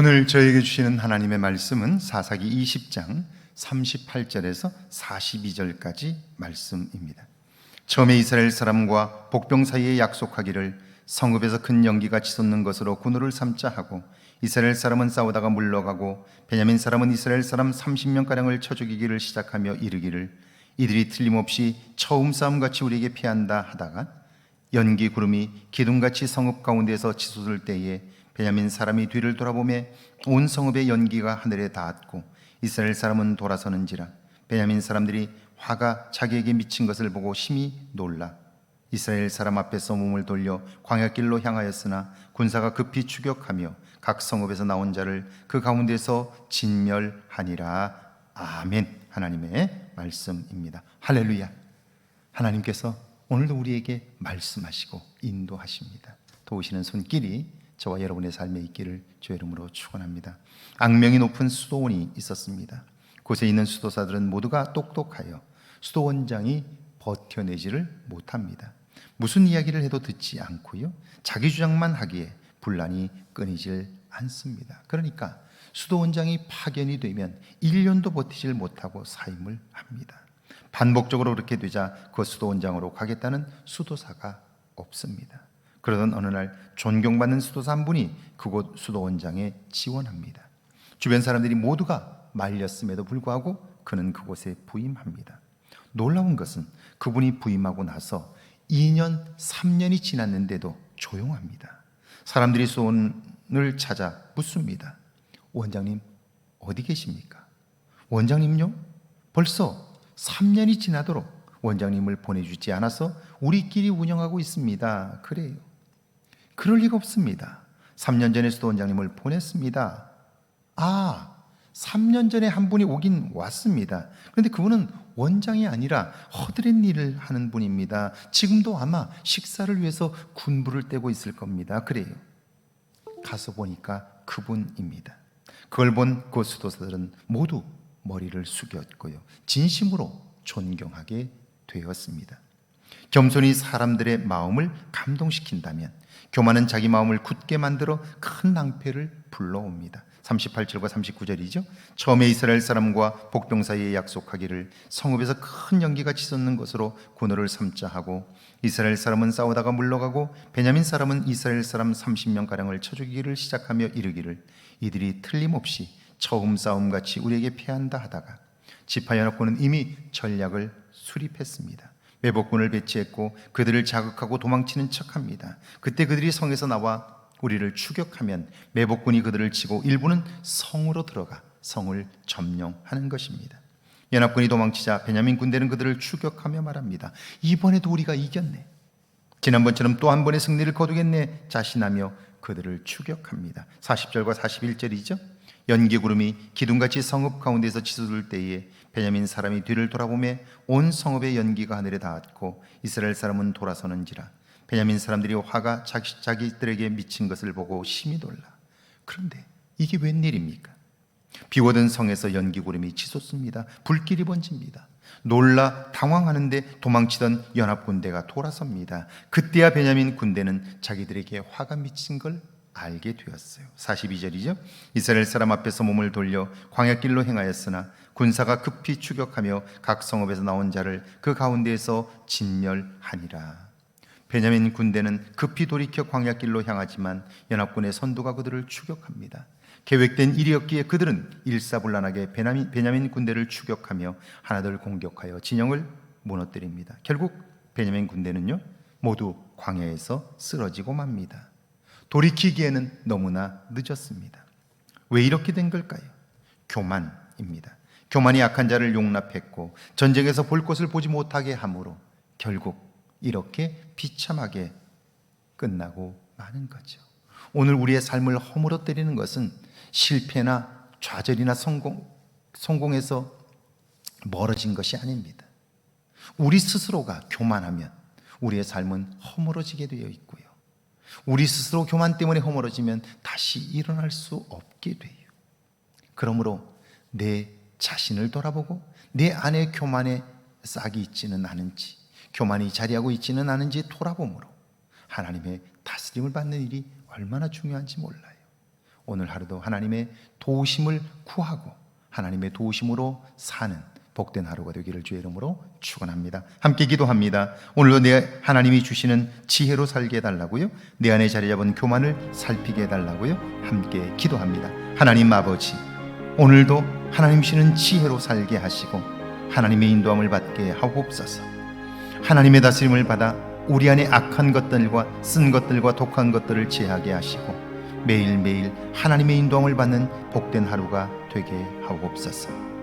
오늘 저에게 주시는 하나님의 말씀은 사사기 20장 38절에서 42절까지 말씀입니다. 처음에 이스라엘 사람과 복병 사이에 약속하기를 성읍에서 큰 연기가 치솟는 것으로 군호를 삼자 하고 이스라엘 사람은 싸우다가 물러가고 베냐민 사람은 이스라엘 사람 30명 가량을 쳐 죽이기를 시작하며 이르기를 이들이 틀림없이 처음 싸움 같이 우리에게 피한다 하다가 연기 구름이 기둥같이 성읍 가운데서 치솟을 때에 베냐민 사람이 뒤를 돌아보매 온 성읍의 연기가 하늘에 닿았고 이스라엘 사람은 돌아서는지라 베냐민 사람들이 화가 자기에게 미친 것을 보고 심히 놀라. 이스라엘 사람 앞에서 몸을 돌려 광야길로 향하였으나 군사가 급히 추격하며 각 성읍에서 나온 자를 그 가운데서 진멸하니라. 아멘. 하나님의 말씀입니다. 할렐루야. 하나님께서 오늘도 우리에게 말씀하시고 인도하십니다. 도우시는 손길이 저와 여러분의 삶에 있기를 주의 이름으로 축원합니다. 악명이 높은 수도원이 있었습니다. 곳에 있는 수도사들은 모두가 똑똑하여 수도원장이 버텨내지를 못합니다. 무슨 이야기를 해도 듣지 않고요. 자기 주장만 하기에 분란이 끊이질 않습니다. 그러니까 수도원장이 파견이 되면 1년도 버티질 못하고 사임을 합니다. 반복적으로 그렇게 되자 그 수도 원장으로 가겠다는 수도사가 없습니다. 그러던 어느 날 존경받는 수도사 한 분이 그곳 수도 원장에 지원합니다. 주변 사람들이 모두가 말렸음에도 불구하고 그는 그곳에 부임합니다. 놀라운 것은 그분이 부임하고 나서 2년, 3년이 지났는데도 조용합니다. 사람들이 수도원을 찾아 묻습니다. 원장님, 어디 계십니까? 원장님요? 벌써 3년이 지나도록 원장님을 보내주지 않아서 우리끼리 운영하고 있습니다. 그래요. 그럴 리가 없습니다. 3년 전에 수도 원장님을 보냈습니다. 아, 3년 전에 한 분이 오긴 왔습니다. 그런데 그분은 원장이 아니라 허드렛 일을 하는 분입니다. 지금도 아마 식사를 위해서 군부를 떼고 있을 겁니다. 그래요. 가서 보니까 그분입니다. 그걸 본 그 수도사들은 모두 머리를 숙였고요. 진심으로 존경하게 되었습니다. 겸손히 사람들의 마음을 감동시킨다면 교만은 자기 마음을 굳게 만들어 큰 낭패를 불러옵니다. 38절과 39절이죠. 처음에 이스라엘 사람과 복병 사이에 약속하기를 성읍에서 큰 연기가 치솟는 것으로 군호를 삼자 하고 이스라엘 사람은 싸우다가 물러가고 베냐민 사람은 이스라엘 사람 30명 가량을 쳐 죽이기를 시작하며 이르기를 이들이 틀림없이 처음 싸움 같이 우리에게 패한다 하다가 지파 연합군은 이미 전략을 수립했습니다. 매복군을 배치했고 그들을 자극하고 도망치는 척합니다. 그때 그들이 성에서 나와 우리를 추격하면 매복군이 그들을 치고 일부는 성으로 들어가 성을 점령하는 것입니다. 연합군이 도망치자 베냐민 군대는 그들을 추격하며 말합니다. 이번에도 우리가 이겼네. 지난번처럼 또 한 번의 승리를 거두겠네. 자신하며 그들을 추격합니다. 40절과 41절이죠. 연기 구름이 기둥같이 성읍 가운데서 치솟을 때에 베냐민 사람이 뒤를 돌아보매 온 성읍의 연기가 하늘에 닿았고 이스라엘 사람은 돌아서는지라 베냐민 사람들이 화가 자기, 자기들에게 미친 것을 보고 심히 놀라 그런데 이게 웬일입니까? 비워든 성에서 연기 구름이 치솟습니다. 불길이 번집니다. 놀라 당황하는데 도망치던 연합 군대가 돌아섭니다. 그때야 베냐민 군대는 자기들에게 화가 미친 걸 알게 되었어요. 42절이죠. 이스라엘 사람 앞에서 몸을 돌려 광야길로 행하였으나 군사가 급히 추격하며 각 성읍에서 나온 자를 그 가운데에서 진멸하니라. 베냐민 군대는 급히 돌이켜 광야길로 향하지만 연합군의 선두가 그들을 추격합니다. 계획된 일이었기에 그들은 일사불란하게 베냐민, 베냐민 군대를 추격하며 하나둘 공격하여 진영을 무너뜨립니다. 결국 베냐민 군대는요 모두 광야에서 쓰러지고 맙니다. 돌이키기에는 너무나 늦었습니다. 왜 이렇게 된 걸까요? 교만입니다. 교만이 악한 자를 용납했고 전쟁에서 볼 것을 보지 못하게 함으로 결국 이렇게 비참하게 끝나고 마는 거죠. 오늘 우리의 삶을 허물어뜨리는 것은 실패나 좌절이나 성공, 성공에서 멀어진 것이 아닙니다. 우리 스스로가 교만하면 우리의 삶은 허물어지게 되어 있고요. 우리 스스로 교만 때문에 허물어지면 다시 일어날 수 없게 돼요. 그러므로 내 자신을 돌아보고 내 안에 교만의 싹이 있지는 않은지, 교만이 자리하고 있지는 않은지 돌아봄으로 하나님의 다스림을 받는 일이 얼마나 중요한지 몰라요. 오늘 하루도 하나님의 도우심을 구하고 하나님의 도우심으로 사는 복된 하루가 되기를 주의 이름으로 축원합니다. 함께 기도합니다. 오늘도 내 하나님이 주시는 지혜로 살게 해달라고요. 내 안에 자리 잡은 교만을 살피게 해달라고요. 함께 기도합니다. 하나님 아버지, 오늘도 하나님 주시는 지혜로 살게 하시고 하나님의 인도함을 받게 하옵소서. 하나님의 다스림을 받아 우리 안에 악한 것들과 쓴 것들과 독한 것들을 제하게 하시고 매일매일 하나님의 인도함을 받는 복된 하루가 되게 하옵소서.